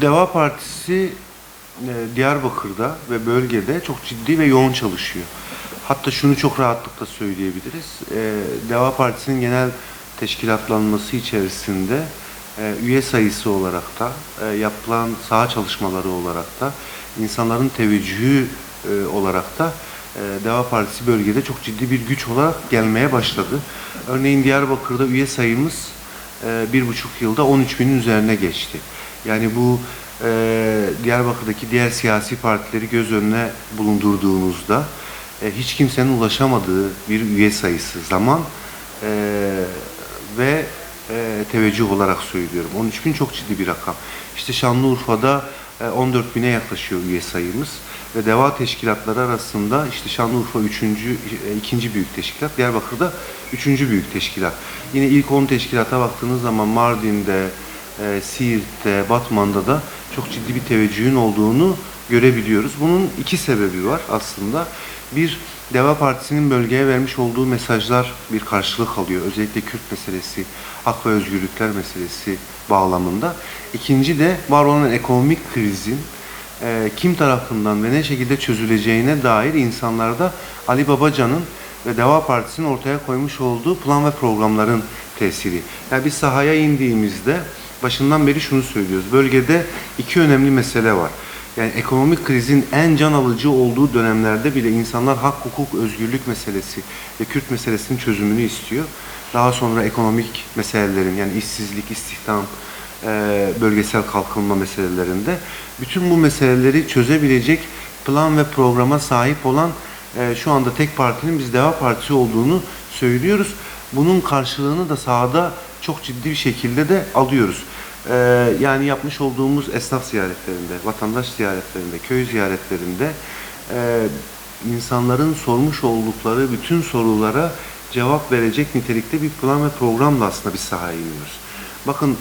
Deva Partisi e, Diyarbakır'da ve bölgede çok ciddi ve yoğun çalışıyor. Hatta şunu çok rahatlıkla söyleyebiliriz. E, Deva Partisi'nin genel teşkilatlanması içerisinde e, üye sayısı olarak da yapılan saha çalışmaları olarak da insanların teveccühü olarak da Deva Partisi bölgede çok ciddi bir güç olarak gelmeye başladı. Örneğin Diyarbakır'da üye sayımız bir buçuk yılda 13 binin üzerine geçti. Yani bu e, Diyarbakır'daki diğer siyasi partileri göz önüne bulundurduğunuzda e, hiç kimsenin ulaşamadığı bir üye sayısı, zaman e, ve e, teveccüh olarak söylüyorum. 13 bin çok ciddi bir rakam. İşte Şanlıurfa'da e, 14 bine yaklaşıyor üye sayımız ve deva teşkilatları arasında işte Şanlıurfa 3. ikinci büyük teşkilat, Diyarbakır'da 3. büyük teşkilat. Yine ilk 10 teşkilata baktığınız zaman Mardin'de, e, Siirt'te, Batman'da da çok ciddi bir teveccühün olduğunu görebiliyoruz. Bunun iki sebebi var aslında. Bir, Deva Partisi'nin bölgeye vermiş olduğu mesajlar bir karşılık alıyor. Özellikle Kürt meselesi, hak ve özgürlükler meselesi bağlamında. İkinci de var olan ekonomik krizin e, kim tarafından ve ne şekilde çözüleceğine dair insanlarda Ali Babacan'ın ve Deva Partisi'nin ortaya koymuş olduğu plan ve programların tesiri. Yani biz sahaya indiğimizde başından beri şunu söylüyoruz. Bölgede iki önemli mesele var. Yani ekonomik krizin en can alıcı olduğu dönemlerde bile insanlar hak, hukuk, özgürlük meselesi ve Kürt meselesinin çözümünü istiyor. Daha sonra ekonomik meselelerin yani işsizlik, istihdam, e, bölgesel kalkınma meselelerinde bütün bu meseleleri çözebilecek plan ve programa sahip olan e, şu anda tek partinin biz Deva Partisi olduğunu söylüyoruz. Bunun karşılığını da sahada çok ciddi bir şekilde de alıyoruz. E, yani yapmış olduğumuz esnaf ziyaretlerinde, vatandaş ziyaretlerinde, köy ziyaretlerinde e, insanların sormuş oldukları bütün sorulara cevap verecek nitelikte bir plan ve programla aslında biz sahaya iniyoruz. Bakın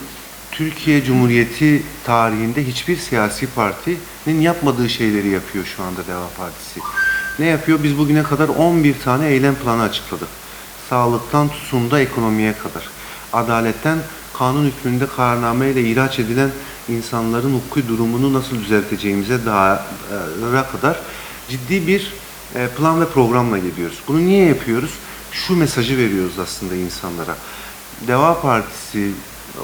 Türkiye Cumhuriyeti tarihinde hiçbir siyasi partinin yapmadığı şeyleri yapıyor şu anda Deva Partisi. Ne yapıyor? Biz bugüne kadar 11 tane eylem planı açıkladık. Sağlıktan tutun da ekonomiye kadar. Adaletten kanun hükmünde kararname ihraç edilen insanların hukuki durumunu nasıl düzelteceğimize dair kadar ciddi bir e, plan ve programla geliyoruz. Bunu niye yapıyoruz? Şu mesajı veriyoruz aslında insanlara. Deva Partisi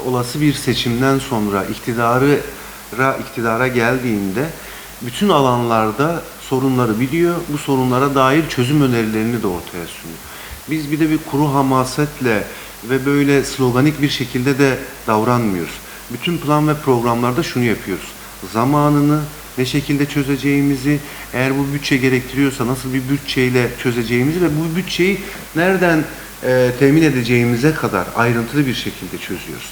olası bir seçimden sonra iktidarı iktidara geldiğinde bütün alanlarda sorunları biliyor. Bu sorunlara dair çözüm önerilerini de ortaya sunuyor. Biz bir de bir kuru hamasetle ve böyle sloganik bir şekilde de davranmıyoruz. Bütün plan ve programlarda şunu yapıyoruz. Zamanını ne şekilde çözeceğimizi, eğer bu bütçe gerektiriyorsa nasıl bir bütçeyle çözeceğimizi ve bu bütçeyi nereden e, temin edeceğimize kadar ayrıntılı bir şekilde çözüyoruz.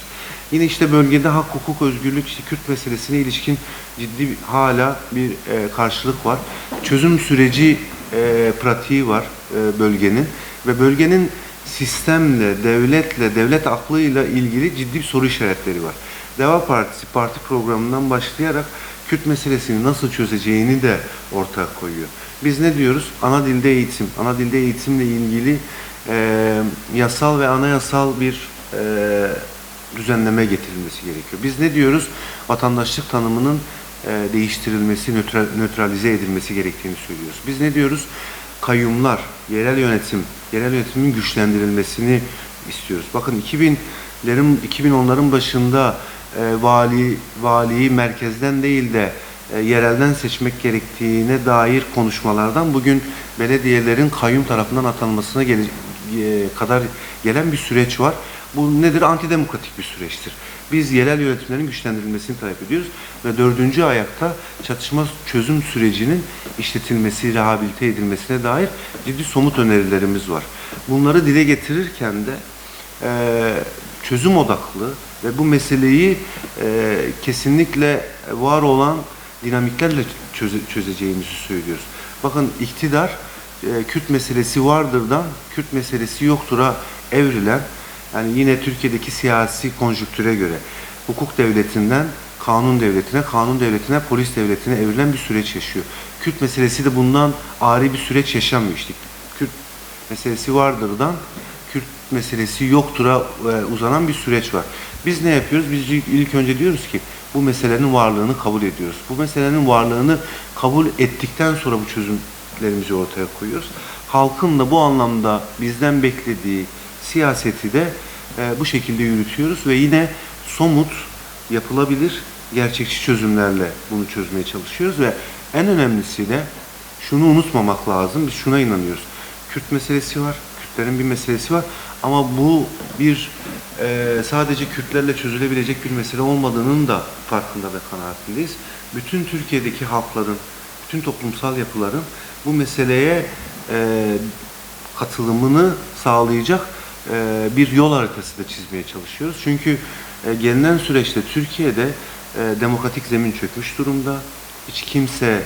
Yine işte bölgede hak, hukuk, özgürlük, işte Kürt meselesine ilişkin ciddi bir, hala bir e, karşılık var. Çözüm süreci e, pratiği var e, bölgenin ve bölgenin sistemle, devletle, devlet aklıyla ilgili ciddi soru işaretleri var. Deva Partisi parti programından başlayarak Kürt meselesini nasıl çözeceğini de ortaya koyuyor. Biz ne diyoruz? Ana dilde eğitim. Ana dilde eğitimle ilgili e, yasal ve anayasal bir e, düzenleme getirilmesi gerekiyor. Biz ne diyoruz? Vatandaşlık tanımının e, değiştirilmesi, nötral, nötralize edilmesi gerektiğini söylüyoruz. Biz ne diyoruz? Kayyumlar, yerel yönetim, yerel yönetimin güçlendirilmesini istiyoruz. Bakın 2000'lerin 2010'ların başında e, vali valiyi merkezden değil de e, yerelden seçmek gerektiğine dair konuşmalardan bugün belediyelerin kayyum tarafından atanmasına gele, e, kadar gelen bir süreç var. Bu nedir? Antidemokratik bir süreçtir. Biz yerel yönetimlerin güçlendirilmesini talep ediyoruz ve dördüncü ayakta çatışma çözüm sürecinin işletilmesi, rehabilite edilmesine dair ciddi somut önerilerimiz var. Bunları dile getirirken de e, çözüm odaklı ve bu meseleyi e, kesinlikle var olan dinamiklerle çöze, çözeceğimizi söylüyoruz. Bakın iktidar e, Kürt meselesi vardırdan Kürt meselesi yoktura evrilen yani yine Türkiye'deki siyasi konjüktüre göre hukuk devletinden kanun devletine, kanun devletine, polis devletine evrilen bir süreç yaşıyor. Kürt meselesi de bundan ari bir süreç yaşamıyor. Kürt meselesi vardırdan Kürt meselesi yoktura e, uzanan bir süreç var. Biz ne yapıyoruz? Biz ilk önce diyoruz ki bu meselenin varlığını kabul ediyoruz. Bu meselenin varlığını kabul ettikten sonra bu çözümlerimizi ortaya koyuyoruz. Halkın da bu anlamda bizden beklediği siyaseti de e, bu şekilde yürütüyoruz ve yine somut, yapılabilir, gerçekçi çözümlerle bunu çözmeye çalışıyoruz ve en önemlisi de şunu unutmamak lazım. Biz şuna inanıyoruz. Kürt meselesi var, Kürtlerin bir meselesi var ama bu bir e, sadece Kürtlerle çözülebilecek bir mesele olmadığının da farkında ve kanaatindeyiz. Bütün Türkiye'deki halkların, bütün toplumsal yapıların bu meseleye e, katılımını sağlayacak e, bir yol haritası da çizmeye çalışıyoruz. Çünkü e, gelinen süreçte Türkiye'de e, demokratik zemin çökmüş durumda. Hiç kimse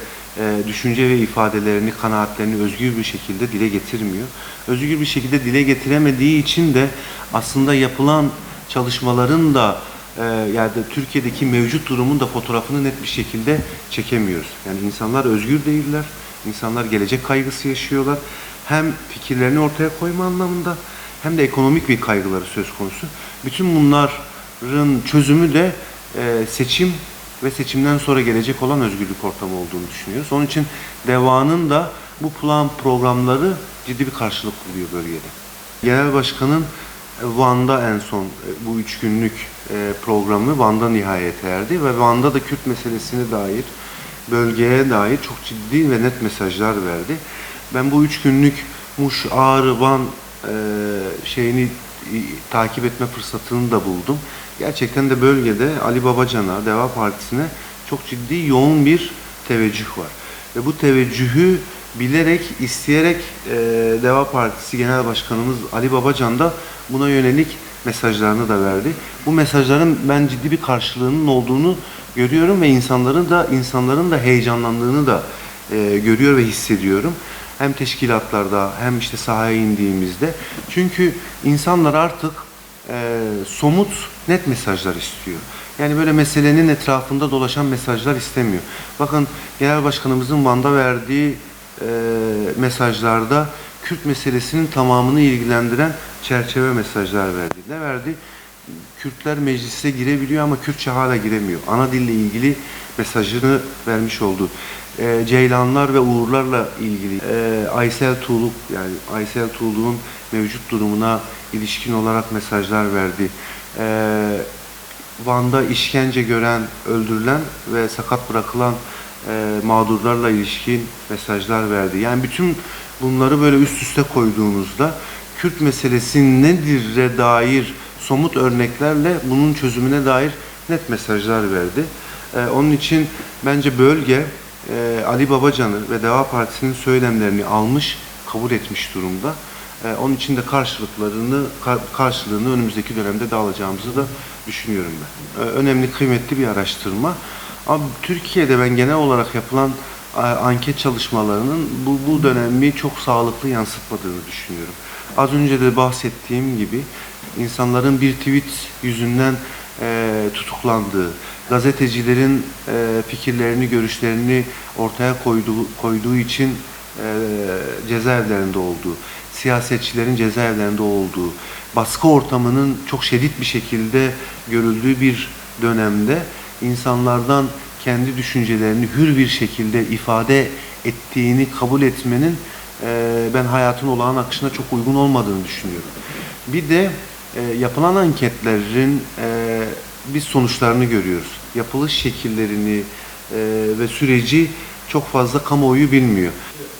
düşünce ve ifadelerini, kanaatlerini özgür bir şekilde dile getirmiyor. Özgür bir şekilde dile getiremediği için de aslında yapılan çalışmaların da yani de Türkiye'deki mevcut durumun da fotoğrafını net bir şekilde çekemiyoruz. Yani insanlar özgür değiller, insanlar gelecek kaygısı yaşıyorlar. Hem fikirlerini ortaya koyma anlamında hem de ekonomik bir kaygıları söz konusu. Bütün bunların çözümü de e, seçim ve seçimden sonra gelecek olan özgürlük ortamı olduğunu düşünüyoruz. Onun için DEVA'nın da bu plan programları ciddi bir karşılık buluyor bölgede. Genel Başkan'ın e, Van'da en son e, bu üç günlük e, programı Van'da nihayete erdi ve Van'da da Kürt meselesine dair, bölgeye dair çok ciddi ve net mesajlar verdi. Ben bu üç günlük Muş, Ağrı, Van e, şeyini takip etme fırsatını da buldum. Gerçekten de bölgede Ali Babacan'a, Deva Partisi'ne çok ciddi yoğun bir teveccüh var. Ve bu teveccühü bilerek, isteyerek e, Deva Partisi Genel Başkanımız Ali Babacan da buna yönelik mesajlarını da verdi. Bu mesajların ben ciddi bir karşılığının olduğunu görüyorum ve insanların da insanların da heyecanlandığını da e, görüyor ve hissediyorum. Hem teşkilatlarda hem işte sahaya indiğimizde. Çünkü insanlar artık e, somut, net mesajlar istiyor. Yani böyle meselenin etrafında dolaşan mesajlar istemiyor. Bakın Genel Başkanımızın Van'da verdiği e, mesajlarda Kürt meselesinin tamamını ilgilendiren çerçeve mesajlar verdi. Ne verdi? Kürtler meclise girebiliyor ama Kürtçe hala giremiyor. Ana dille ilgili mesajını vermiş oldu. E, Ceylanlar ve Uğurlarla ilgili e, Aysel Tuğluk yani Aysel Tuğluk'un mevcut durumuna ilişkin olarak mesajlar verdi. E, Van'da işkence gören, öldürülen ve sakat bırakılan e, mağdurlarla ilişkin mesajlar verdi. Yani bütün bunları böyle üst üste koyduğunuzda Kürt meselesi nedir'e dair somut örneklerle bunun çözümüne dair net mesajlar verdi. E, onun için bence bölge e, Ali Babacan'ı ve Deva Partisi'nin söylemlerini almış, kabul etmiş durumda. E, onun için de karşılıklarını kar- karşılığını önümüzdeki dönemde de alacağımızı da düşünüyorum ben. E, önemli, kıymetli bir araştırma. Ama Türkiye'de ben genel olarak yapılan e, anket çalışmalarının bu, bu dönemi çok sağlıklı yansıtmadığını düşünüyorum. Az önce de bahsettiğim gibi insanların bir tweet yüzünden e, tutuklandığı, gazetecilerin e, fikirlerini, görüşlerini ortaya koyduğu, koyduğu için e, cezaevlerinde olduğu, siyasetçilerin cezaevlerinde olduğu, baskı ortamının çok şiddet bir şekilde görüldüğü bir dönemde insanlardan kendi düşüncelerini hür bir şekilde ifade ettiğini kabul etmenin e, ben hayatın olağan akışına çok uygun olmadığını düşünüyorum. Bir de e, yapılan anketlerin e, biz sonuçlarını görüyoruz. Yapılış şekillerini e, ve süreci çok fazla kamuoyu bilmiyor.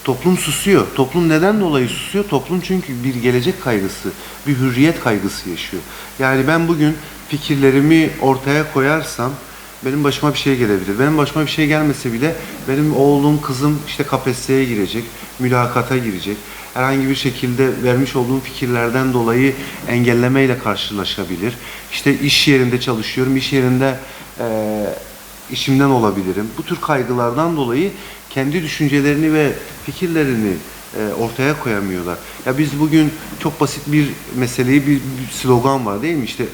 Toplum susuyor. Toplum neden dolayı susuyor? Toplum çünkü bir gelecek kaygısı, bir hürriyet kaygısı yaşıyor. Yani ben bugün fikirlerimi ortaya koyarsam benim başıma bir şey gelebilir. Benim başıma bir şey gelmese bile benim oğlum, kızım işte KPSS'ye girecek, mülakata girecek. Herhangi bir şekilde vermiş olduğum fikirlerden dolayı engellemeyle karşılaşabilir. İşte iş yerinde çalışıyorum, iş yerinde eee, işimden olabilirim. Bu tür kaygılardan dolayı kendi düşüncelerini ve fikirlerini e, ortaya koyamıyorlar. Ya biz bugün çok basit bir meseleyi bir slogan var değil mi? İşte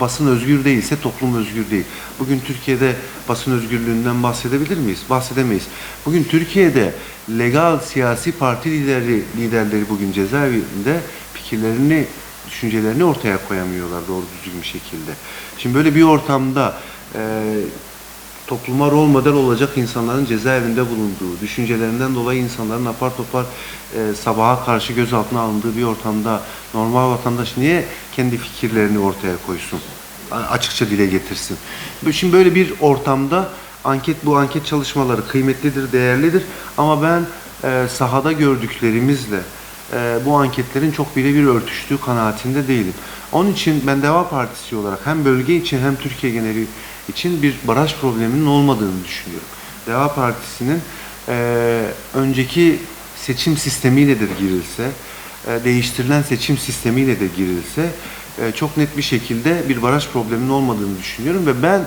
basın özgür değilse toplum özgür değil. Bugün Türkiye'de basın özgürlüğünden bahsedebilir miyiz? Bahsedemeyiz. Bugün Türkiye'de legal siyasi parti lideri liderleri bugün cezaevinde fikirlerini düşüncelerini ortaya koyamıyorlar doğru düzgün bir şekilde. Şimdi böyle bir ortamda e, topluma rol model olacak insanların cezaevinde bulunduğu, düşüncelerinden dolayı insanların apar topar e, sabaha karşı gözaltına alındığı bir ortamda normal vatandaş niye kendi fikirlerini ortaya koysun? Açıkça dile getirsin. Şimdi böyle bir ortamda anket bu anket çalışmaları kıymetlidir, değerlidir ama ben e, sahada gördüklerimizle e, bu anketlerin çok birebir örtüştüğü kanaatinde değilim. Onun için ben Deva Partisi olarak hem bölge için hem Türkiye geneli için bir baraj probleminin olmadığını düşünüyorum. Deva Partisi'nin e, önceki seçim sistemiyle de girilse, e, değiştirilen seçim sistemiyle de girilse e, çok net bir şekilde bir baraj probleminin olmadığını düşünüyorum ve ben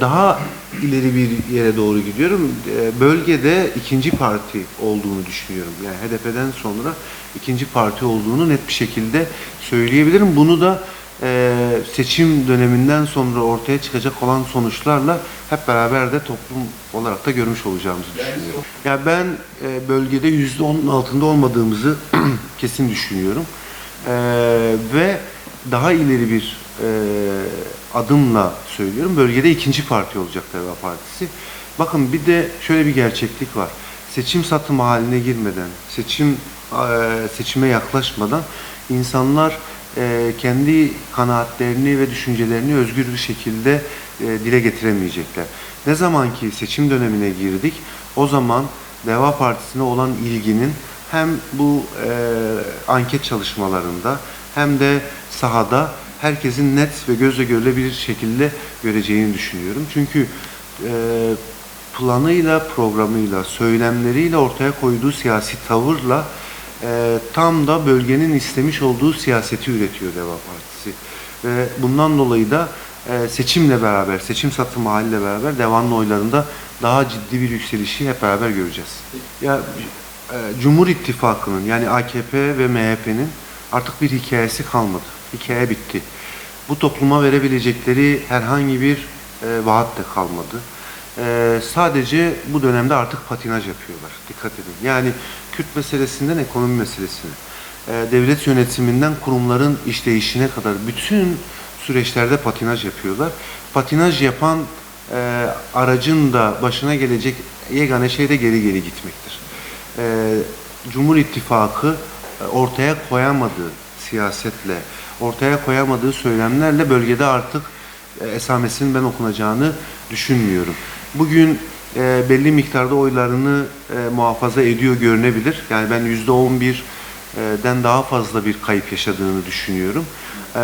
daha ileri bir yere doğru gidiyorum. E, Bölgede ikinci parti olduğunu düşünüyorum. Yani HDP'den sonra ikinci parti olduğunu net bir şekilde söyleyebilirim. Bunu da e, seçim döneminden sonra ortaya çıkacak olan sonuçlarla hep beraber de toplum olarak da görmüş olacağımızı düşünüyorum. Yani ben e, bölgede yüzde onun altında olmadığımızı kesin düşünüyorum. E, ve daha ileri bir e, adımla söylüyorum. Bölgede ikinci parti olacak Deva Partisi. Bakın bir de şöyle bir gerçeklik var. Seçim satım haline girmeden, seçim e, seçime yaklaşmadan insanlar e, kendi kanaatlerini ve düşüncelerini özgür bir şekilde e, dile getiremeyecekler. Ne zaman ki seçim dönemine girdik, o zaman Deva Partisi'ne olan ilginin hem bu e, anket çalışmalarında hem de sahada herkesin net ve gözle görülebilir şekilde göreceğini düşünüyorum. Çünkü e, planıyla, programıyla, söylemleriyle ortaya koyduğu siyasi tavırla e, tam da bölgenin istemiş olduğu siyaseti üretiyor Deva Partisi. Ve bundan dolayı da e, seçimle beraber, seçim satım haliyle beraber Deva'nın oylarında daha ciddi bir yükselişi hep beraber göreceğiz. Ya e, Cumhur İttifakı'nın yani AKP ve MHP'nin artık bir hikayesi kalmadı. Hikaye bitti. Bu topluma verebilecekleri herhangi bir e, vaat de kalmadı. E, sadece bu dönemde artık patinaj yapıyorlar. Dikkat edin. Yani Kürt meselesinden ekonomi meselesine, e, devlet yönetiminden kurumların işleyişine kadar bütün süreçlerde patinaj yapıyorlar. Patinaj yapan e, aracın da başına gelecek yegane şey de geri geri gitmektir. E, Cumhur İttifakı e, ortaya koyamadığı siyasetle, ortaya koyamadığı söylemlerle bölgede artık e, esamesinin ben okunacağını düşünmüyorum. Bugün e, belli miktarda oylarını e, muhafaza ediyor görünebilir. Yani ben yüzde on birden daha fazla bir kayıp yaşadığını düşünüyorum. E,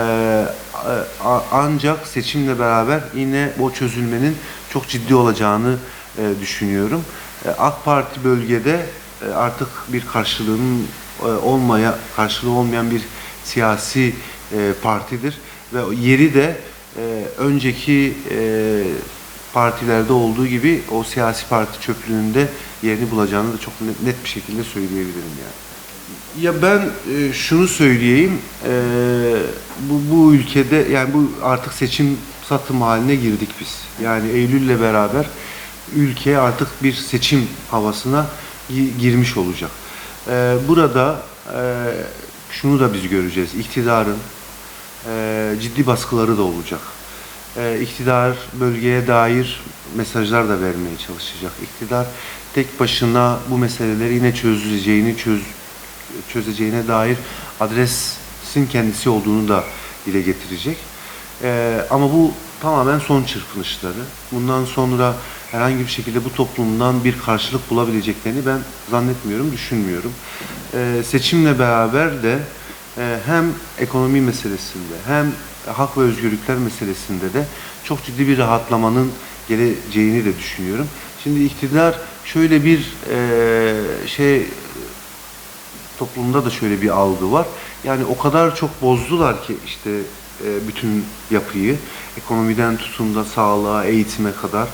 a- ancak seçimle beraber yine o çözülmenin çok ciddi olacağını e, düşünüyorum. E, AK Parti bölgede e, artık bir karşılığının e, olmaya karşılığı olmayan bir siyasi e, partidir ve yeri de e, önceki e, partilerde olduğu gibi o siyasi parti çöplüğünde yerini bulacağını da çok net, bir şekilde söyleyebilirim yani. Ya ben e, şunu söyleyeyim, e, bu, bu ülkede yani bu artık seçim satım haline girdik biz. Yani Eylül'le beraber ülke artık bir seçim havasına gi- girmiş olacak. E, burada e, şunu da biz göreceğiz, iktidarın e, ciddi baskıları da olacak. E, iktidar bölgeye dair mesajlar da vermeye çalışacak. İktidar tek başına bu meseleleri yine çözüleceğini, çöz, çözeceğine dair adresin kendisi olduğunu da dile getirecek. E, ama bu tamamen son çırpınışları. Bundan sonra herhangi bir şekilde bu toplumdan bir karşılık bulabileceklerini ben zannetmiyorum, düşünmüyorum. Seçimle beraber de hem ekonomi meselesinde hem hak ve özgürlükler meselesinde de çok ciddi bir rahatlamanın geleceğini de düşünüyorum. Şimdi iktidar şöyle bir e, şey toplumda da şöyle bir algı var. Yani o kadar çok bozdular ki işte e, bütün yapıyı, ekonomiden tutun da sağlığa, eğitime kadar.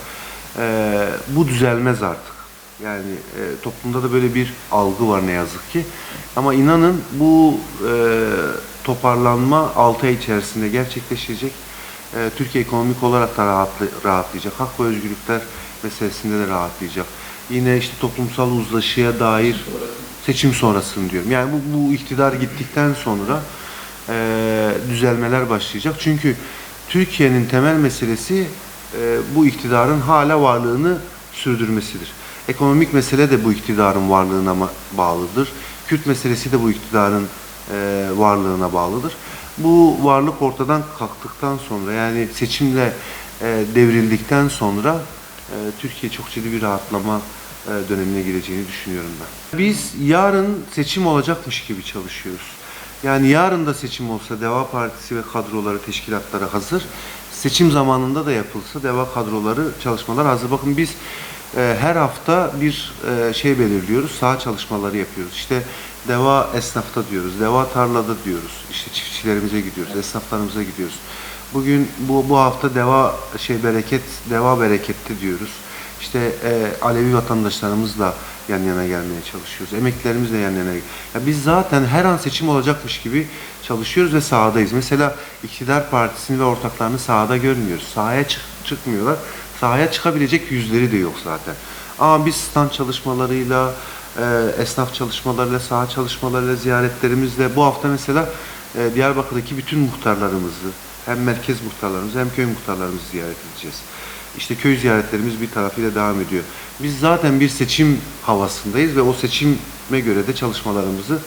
E, bu düzelmez artık. Yani e, toplumda da böyle bir algı var ne yazık ki. Ama inanın bu e, toparlanma 6 ay içerisinde gerçekleşecek. E, Türkiye ekonomik olarak da rahatlı, rahatlayacak. Hak ve özgürlükler meselesinde de rahatlayacak. Yine işte toplumsal uzlaşıya dair seçim sonrasını diyorum. Yani bu, bu iktidar gittikten sonra e, düzelmeler başlayacak. Çünkü Türkiye'nin temel meselesi e, bu iktidarın hala varlığını sürdürmesidir. Ekonomik mesele de bu iktidarın varlığına bağlıdır. Kürt meselesi de bu iktidarın e, varlığına bağlıdır. Bu varlık ortadan kalktıktan sonra yani seçimle e, devrildikten sonra e, Türkiye çok ciddi bir rahatlama e, dönemine gireceğini düşünüyorum ben. Biz yarın seçim olacakmış gibi çalışıyoruz. Yani yarın da seçim olsa Deva Partisi ve kadroları, teşkilatları hazır. Seçim zamanında da yapılsa Deva kadroları, çalışmalar hazır. Bakın biz e, her hafta bir e, şey belirliyoruz, saha çalışmaları yapıyoruz. İşte Deva esnafta diyoruz, Deva tarlada diyoruz. İşte çiftçilerimize gidiyoruz, esnaflarımıza gidiyoruz. Bugün bu bu hafta Deva şey bereket, Deva berekette diyoruz. İşte e, Alevi vatandaşlarımızla yan yana gelmeye çalışıyoruz. Emeklilerimizle yan yana. Ya biz zaten her an seçim olacakmış gibi çalışıyoruz ve sahadayız. Mesela iktidar partisini ve ortaklarını sahada görmüyoruz. Sahaya çık- çıkmıyorlar. Sahaya çıkabilecek yüzleri de yok zaten. Ama biz stand çalışmalarıyla, e, esnaf çalışmalarıyla, saha çalışmalarıyla, ziyaretlerimizle bu hafta mesela e, Diyarbakır'daki bütün muhtarlarımızı, hem merkez muhtarlarımızı hem köy muhtarlarımızı ziyaret edeceğiz. İşte köy ziyaretlerimiz bir tarafıyla devam ediyor. Biz zaten bir seçim havasındayız ve o seçime göre de çalışmalarımızı